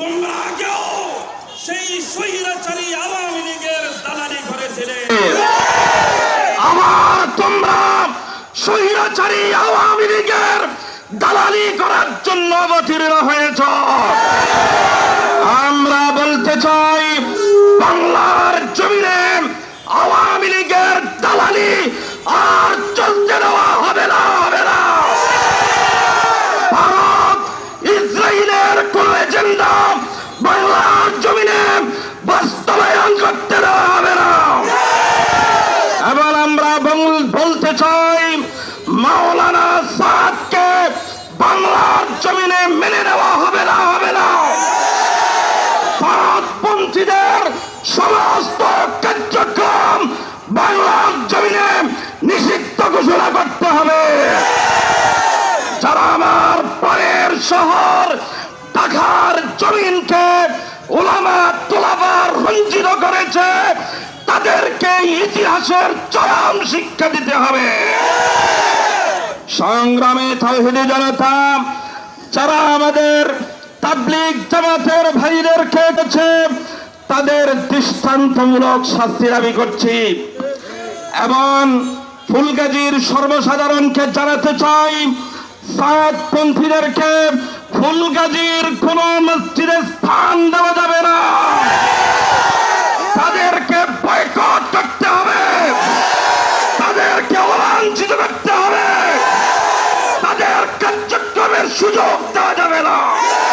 তোমরা আগেও সেই স্বৈরাচারী আওয়ামী লীগের দালালি করেছিলে। আবার তোমরা স্বৈরাচারী আওয়ামী লীগের দালালি করার জন্য অবতীর্ণ হয়েছ। এবার আমরা বল- বলতে চাই, মাওলানা সাদকে বাংলার জমিনে মেনে নেওয়া হবে না হবে না। ভারতপন্থীদের সমস্ত কার্যক্রম বাংলার জমিনে নিষিদ্ধ ঘোষণা করতে হবে। যারা আমার পরের শহর ইতিহাসের চরম শিক্ষা দিতে হবে। সংগ্রামে তৌহিদি জনতা, যারা আমাদের তাবলিগ জামাতের ভাইদেরকে গেছে তাদের দৃষ্টান্তমূলক শাস্তি দাবি করছি। এবং ফুলগাজীর সর্বসাধারণকে জানাতে চাই সাত পন্থীদেরকে ফুলগাজীর কোন মসজিদে স্থান দেওয়া যাবে না। 出动，大家来了。